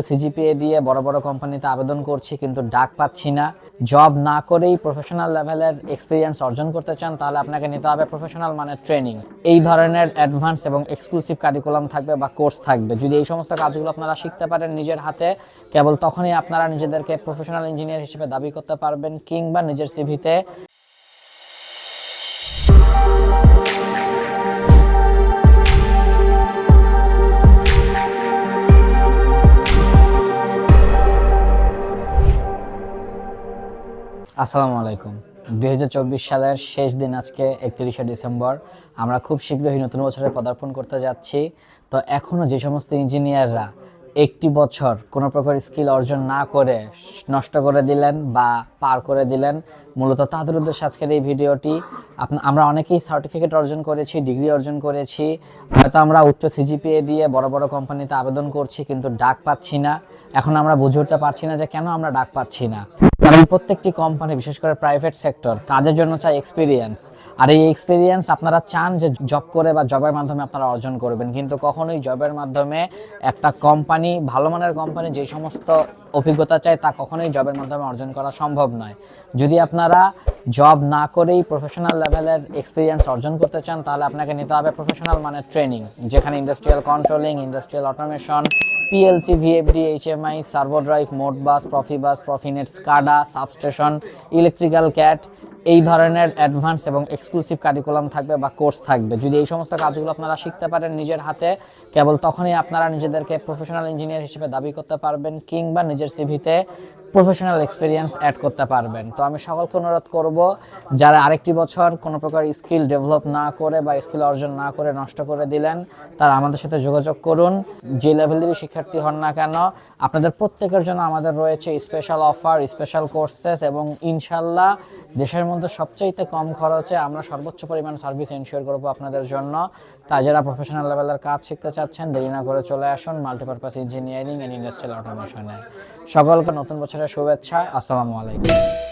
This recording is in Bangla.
সিজিপিএ দিয়ে বড় বড় কোম্পানিতে আবেদন করছি, কিন্তু ডাক পাচ্ছি না। জব না করেই প্রফেশনাল লেভেলের এক্সপিরিয়েন্স অর্জন করতে চান, তাহলে আপনাকে নিতে হবে প্রফেশনাল মানে ট্রেনিং এই ধরনের অ্যাডভান্স এবং এক্সক্লুসিভ কারিকুলাম থাকবে বা কোর্স থাকবে। যদি এই সমস্ত কাজগুলো আপনারা শিখতে পারেন নিজের হাতে, কেবল তখনই আপনারা নিজেদেরকে প্রফেশনাল ইঞ্জিনিয়ার হিসেবে দাবি করতে পারবেন, কিংবা নিজের সিভিতে আসসালামু আলাইকুম। দু হাজার চব্বিশ সালের শেষ দিন আজকে একত্রিশে ডিসেম্বর। আমরা খুব শীঘ্রই নতুন বছরে পদার্পণ করতে যাচ্ছি। তো এখনও যে সমস্ত ইঞ্জিনিয়াররা একটি বছর কোনো প্রকার স্কিল অর্জন না করে নষ্ট করে দিলেন বা পার করে দিলেন, মূলত তাদের উদ্দেশ্যে আজকের এই ভিডিওটি। আমরা অনেকেই সার্টিফিকেট অর্জন করেছি, ডিগ্রি অর্জন করেছি। হয়তো আমরা উচ্চ সিজিপিএ দিয়ে বড় বড় কোম্পানিতে আবেদন করছি, কিন্তু ডাক পাচ্ছি না। এখন আমরা বুঝে উঠতে পারছি না যে কেন আমরা ডাক পাচ্ছি না। কারণ প্রত্যেকটি কোম্পানি বিশেষ করে প্রাইভেট সেক্টর কাজের জন্য চাই এক্সপিরিয়েন্স আর এই এক্সপিরিয়েন্স আপনারা চান যে জব করে বা জবের মাধ্যমে আপনারা অর্জন করবেন। কিন্তু কখনোই জবের মাধ্যমে একটা কোম্পানি ভালো মানের কোম্পানি যে সমস্ত অভিজ্ঞতা চায় তা কখনোই জবের মাধ্যমে অর্জন করা সম্ভব নয়। যদি আপনারা জব না করেই প্রফেশনাল লেভেলের এক্সপিরিয়েন্স অর্জন করতে চান, তাহলে আপনাকে নিতে হবে প্রফেশনাল মানে ট্রেনিং যেখানে industrial controlling industrial automation PLC VFD HMI servo drive modbus Profibus Profinet SCADA substation electrical CAD এই ধরনের অ্যাডভান্স এবং এক্সক্লুসিভ কারিকুলাম থাকবে বা কোর্স থাকবে। যদি এই সমস্ত কাজগুলো আপনারা শিখতে পারেন নিজের হাতে, কেবল তখনই আপনারা নিজেদেরকে প্রফেশনাল ইঞ্জিনিয়ার হিসেবে দাবি করতে পারবেন কিংবা নিজের সিভিতে প্রফেশনাল এক্সপিরিয়েন্স অ্যাড করতে পারবেন। তো আমি সকলকে অনুরোধ করব, যারা আরেকটি বছর কোনো প্রকার স্কিল ডেভেলপ না করে বা স্কিল অর্জন না করে নষ্ট করে দিলেন, তারা আমাদের সাথে যোগাযোগ করুন। যে লেভেলেরই শিক্ষার্থী হন না কেন, আপনাদের প্রত্যেকের জন্য আমাদের রয়েছে স্পেশাল অফার স্পেশাল কোর্সেস এবং ইনশাল্লাহ দেশের মধ্যে সবচাইতে কম খরচে আমরা সর্বোচ্চ পরিমাণ সার্ভিস এনশিওর করব আপনাদের জন্য। তাই যারা প্রফেশনাল লেভেলের কাজ শিখতে চাচ্ছেন, দেরি না করে চলে আসুন মাল্টিপারপাস ইঞ্জিনিয়ারিং অ্যান্ড ইন্ডাস্ট্রিয়াল অটোমেশনে সকলকে নতুন বছরের শুভেচ্ছা। আসসালামু আলাইকুম।